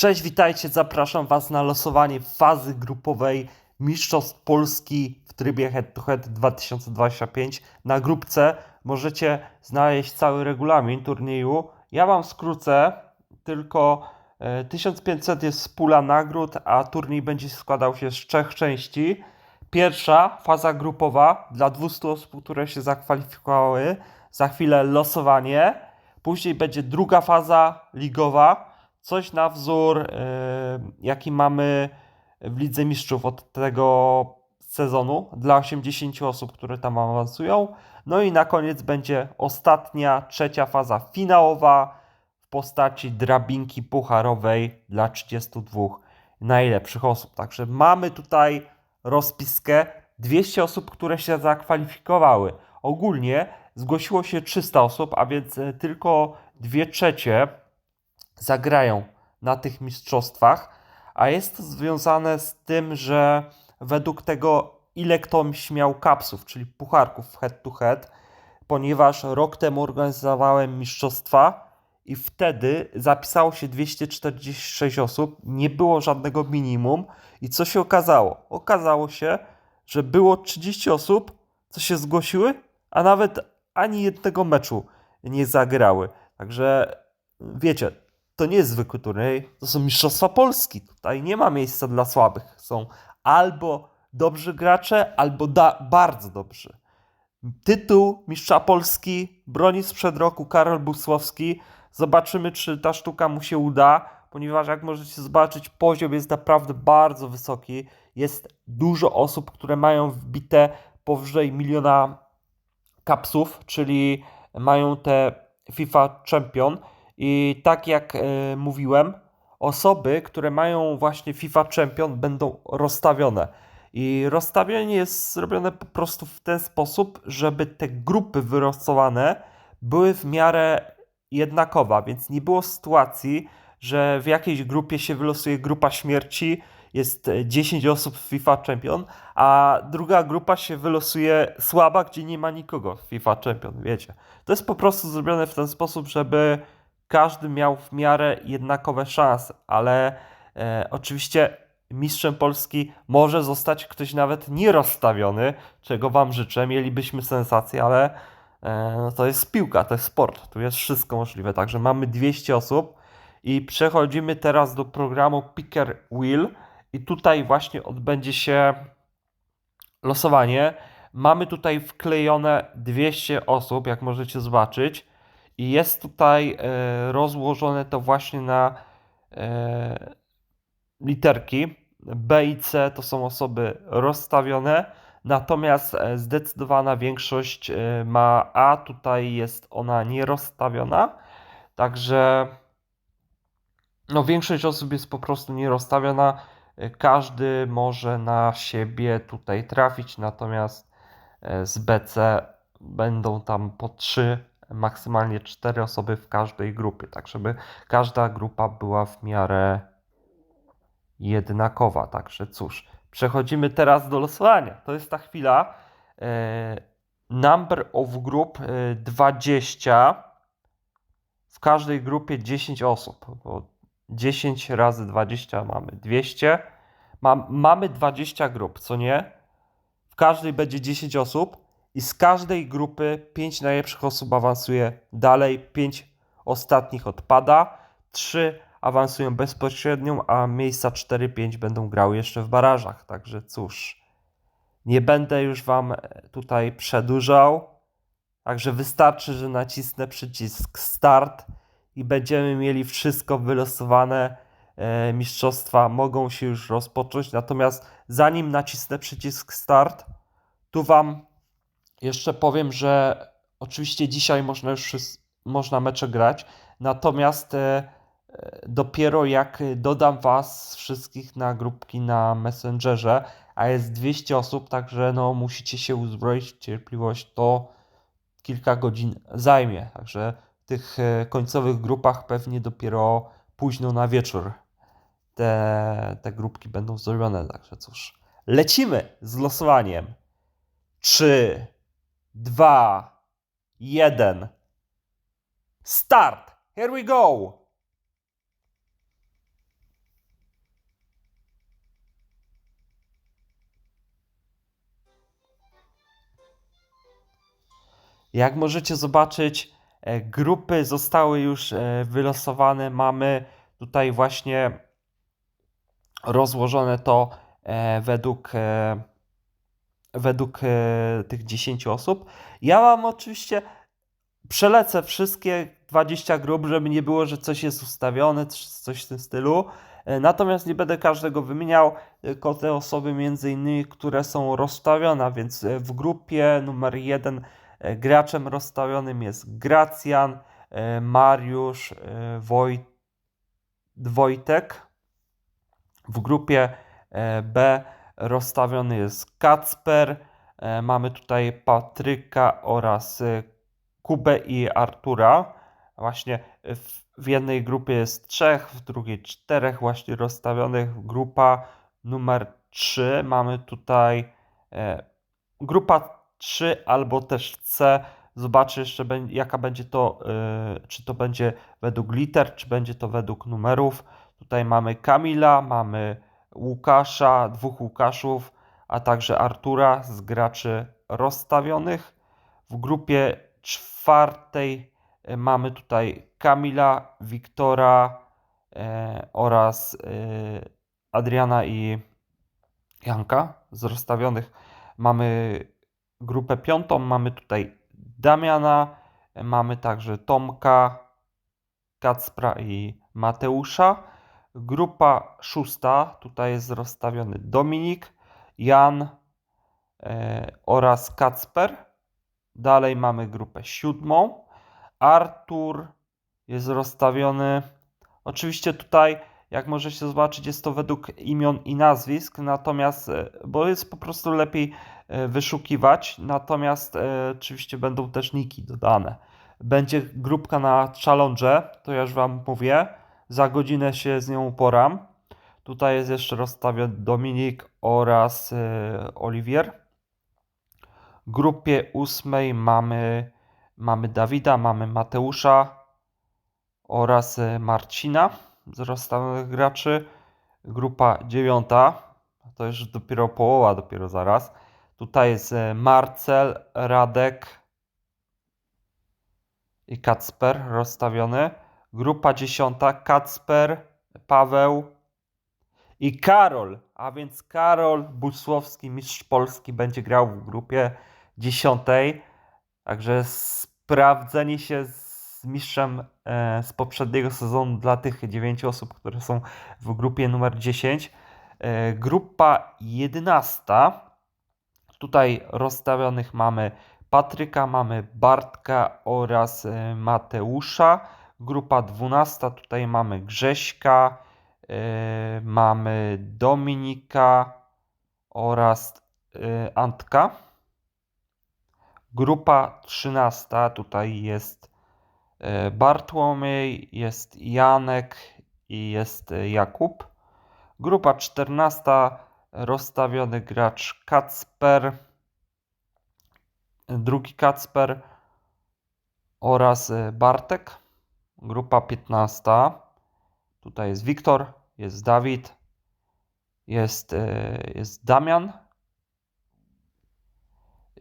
Cześć, witajcie, zapraszam Was na losowanie fazy grupowej Mistrzostw Polski w trybie Head to Head 2025. Na grupce możecie znaleźć cały regulamin turnieju. Ja Wam skrócę, tylko e, 1500 jest pula nagród, a turniej będzie składał się z trzech części. Pierwsza faza grupowa dla 200 osób, które się zakwalifikowały. Za chwilę losowanie. Później będzie druga faza ligowa. Coś na wzór, e, jaki mamy w Lidze Mistrzów od tego sezonu dla 80 osób, które tam awansują. No i na koniec będzie ostatnia, trzecia faza finałowa w postaci drabinki pucharowej dla 32 najlepszych osób. Także mamy tutaj rozpiskę 200 osób, które się zakwalifikowały. Ogólnie zgłosiło się 300 osób, a więc e, tylko 2 trzecie zagrają na tych mistrzostwach, a jest to związane z tym, że według tego, ile ktoś miał kapsów, czyli pucharków head to head, ponieważ rok temu organizowałem mistrzostwa i wtedy zapisało się 246 osób, nie było żadnego minimum i co się okazało? Okazało się, że było 30 osób, co się zgłosiły, a nawet ani jednego meczu nie zagrały. Także wiecie, to nie jest zwykły turniej, to są Mistrzostwa Polski. Tutaj nie ma miejsca dla słabych. Są albo dobrzy gracze, albo bardzo dobrzy. Tytuł Mistrza Polski broni sprzed roku Karol Busłowski. Zobaczymy, czy ta sztuka mu się uda, ponieważ jak możecie zobaczyć, poziom jest naprawdę bardzo wysoki. Jest dużo osób, które mają wbite powyżej miliona kapsów, czyli mają te FIFA Champion. I tak jak e, mówiłem, osoby, które mają właśnie FIFA Champion, będą rozstawione. I rozstawienie jest zrobione po prostu w ten sposób, żeby te grupy wylosowane były w miarę jednakowa, więc nie było sytuacji, że w jakiejś grupie się wylosuje grupa śmierci, jest e, 10 osób w FIFA Champion, a druga grupa się wylosuje słaba, gdzie nie ma nikogo w FIFA Champion, wiecie. To jest po prostu zrobione w ten sposób, żeby każdy miał w miarę jednakowe szanse, ale e, oczywiście mistrzem Polski może zostać ktoś nawet nierozstawiony, czego Wam życzę. Mielibyśmy sensację, ale e, no to jest piłka, to jest sport, tu jest wszystko możliwe. Także mamy 200 osób i przechodzimy teraz do programu Picker Wheel i tutaj właśnie odbędzie się losowanie. Mamy tutaj wklejone 200 osób, jak możecie zobaczyć. I jest tutaj e, rozłożone to właśnie na e, literki. B i C to są osoby rozstawione, natomiast e, zdecydowana większość ma A, tutaj jest ona nierozstawiona. Także no, większość osób jest po prostu nierozstawiona. Każdy może na siebie tutaj trafić, natomiast z BC będą tam po 3, maksymalnie 4 osoby w każdej grupie, tak żeby każda grupa była w miarę jednakowa. Także cóż, przechodzimy teraz do losowania. To jest ta chwila. E, number of group e, 20. W każdej grupie 10 osób, bo 10 razy 20 mamy 200. Mam, mamy 20 grup, co nie? W każdej będzie 10 osób i z każdej grupy 5 najlepszych osób awansuje dalej, 5 ostatnich odpada, 3 awansują bezpośrednią, a miejsca 4-5 będą grały jeszcze w barażach. Także cóż, nie będę już Wam tutaj przedłużał. Także wystarczy, że nacisnę przycisk Start i będziemy mieli wszystko wylosowane. E, mistrzostwa mogą się już rozpocząć. Natomiast zanim nacisnę przycisk Start, tu Wam jeszcze powiem, że oczywiście dzisiaj można już można mecze grać. Natomiast e, dopiero jak dodam Was wszystkich na grupki na Messengerze, a jest 200 osób, także no musicie się uzbroić w cierpliwość, to kilka godzin zajmie. Także w tych e, końcowych grupach pewnie dopiero późno na wieczór te, te grupki będą zrobione. Także cóż, lecimy z losowaniem. 3, dwa, jeden. Start! Here we go! Jak możecie zobaczyć, e, grupy zostały już e, wylosowane. Mamy tutaj właśnie rozłożone to e, według według e, tych 10 osób. Ja mam oczywiście przelecę wszystkie 20 grup, żeby nie było, że coś jest ustawione, coś w tym stylu. E, Natomiast nie będę każdego wymieniał, tylko te osoby między innymi, które są rozstawione, więc e, w grupie numer 1 graczem rozstawionym jest Gracjan, e, Mariusz, e, Woj, Wojtek. W grupie e, B rozstawiony jest Kacper. E, Mamy tutaj Patryka oraz e, Kubę i Artura. Właśnie w, w jednej grupie jest trzech, w drugiej czterech właśnie rozstawionych. Grupa numer 3 mamy tutaj e, grupa 3 albo też C. Zobaczę jeszcze jaka będzie to, czy to będzie według liter, czy będzie to według numerów. Tutaj mamy Kamila, mamy Łukasza, dwóch Łukaszów, a także Artura z graczy rozstawionych. W grupie czwartej e, mamy tutaj Kamila, Wiktora e, oraz e, Adriana i Janka z rozstawionych. Mamy grupę piątą, mamy tutaj Damiana, e, mamy także Tomka, Kacpra i Mateusza. Grupa szósta, tutaj jest rozstawiony Dominik, Jan e, oraz Kacper. Dalej mamy grupę siódmą. Artur jest rozstawiony. Oczywiście tutaj, jak możecie zobaczyć, jest to według imion i nazwisk, natomiast, e, bo jest po prostu lepiej e, wyszukiwać, natomiast e, oczywiście będą też niki dodane. Będzie grupka na challenge, to ja już Wam mówię. Za godzinę się z nią uporam. Tutaj jest jeszcze rozstawiony Dominik oraz e, Oliwier. W grupie ósmej mamy, mamy Dawida, mamy Mateusza oraz e, Marcina z rozstawionych graczy. Grupa dziewiąta, to już dopiero połowa, dopiero zaraz. Tutaj jest e, Marcel, Radek i Kacper rozstawiony. Grupa dziesiąta, Kacper, Paweł i Karol. A więc Karol Busłowski, mistrz Polski, będzie grał w grupie dziesiątej. Także sprawdzenie się z mistrzem e, z poprzedniego sezonu dla tych dziewięciu osób, które są w grupie numer 10. E, grupa 11. Tutaj rozstawionych mamy Patryka, mamy Bartka oraz e, Mateusza. Grupa 12. Tutaj mamy Grześka, e, mamy Dominika oraz e, Antka. Grupa 13. Tutaj jest e, Bartłomiej, jest Janek i jest Jakub. Grupa 14. Rozstawiony gracz Kacper, drugi Kacper oraz Bartek. Grupa 15. Tutaj jest Wiktor, jest Dawid, jest, e, jest Damian.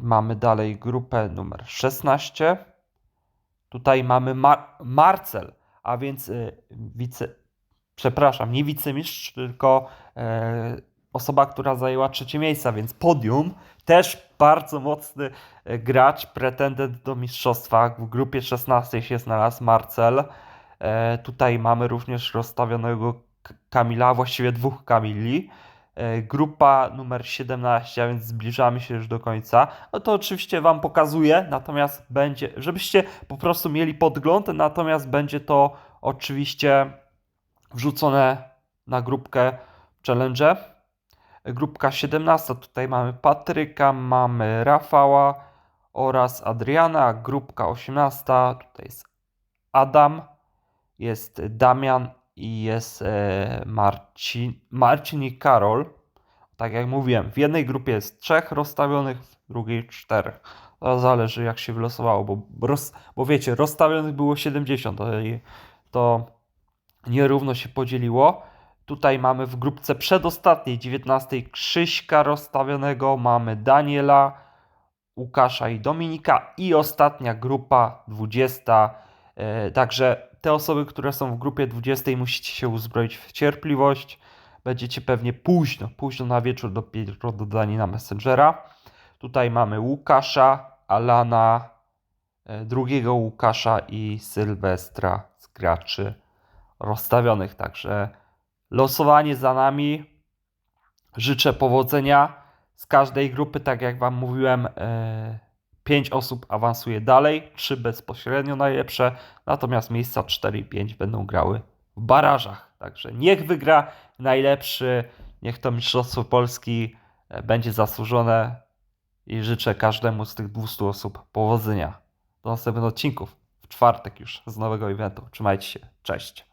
Mamy dalej grupę numer 16. Tutaj mamy Mar- Marcel, a więc e, wice, przepraszam, nie wicemistrz, tylko e, osoba, która zajęła trzecie miejsce, więc podium. Też bardzo mocny e, gracz, pretendent do mistrzostwa. W grupie 16 się znalazł Marcel. E, tutaj mamy również rozstawionego Kamila, właściwie dwóch Kamili. E, grupa numer 17, a więc zbliżamy się już do końca. No to oczywiście Wam pokazuję, natomiast będzie, żebyście po prostu mieli podgląd, natomiast będzie to oczywiście wrzucone na grupkę challenge. Grupka 17, tutaj mamy Patryka, mamy Rafała oraz Adriana. Grupka 18, tutaj jest Adam, jest Damian i jest e, Marcin, Marcin i Karol. Tak jak mówiłem, w jednej grupie jest trzech rozstawionych, w drugiej czterech. To zależy jak się wylosowało, bo, roz, bo wiecie, rozstawionych było 70, to, to nierówno się podzieliło. Tutaj mamy w grupce przedostatniej, 19, Krzyśka rozstawionego, mamy Daniela Łukasza i Dominika i ostatnia grupa 20. E, Także te osoby, które są w grupie 20 musicie się uzbroić w cierpliwość. Będziecie pewnie późno, późno na wieczór dopiero dodani na Messengera. Tutaj mamy Łukasza, Alana, e, drugiego Łukasza i Sylwestra z graczy rozstawionych. Także losowanie za nami. Życzę powodzenia. Z każdej grupy, tak jak Wam mówiłem, 5 osób awansuje dalej, 3 bezpośrednio najlepsze, natomiast miejsca 4 i 5 będą grały w barażach. Także niech wygra najlepszy, niech to Mistrzostwo Polski e, będzie zasłużone i życzę każdemu z tych 200 osób powodzenia. Do następnych odcinków w czwartek już z nowego eventu. Trzymajcie się, cześć.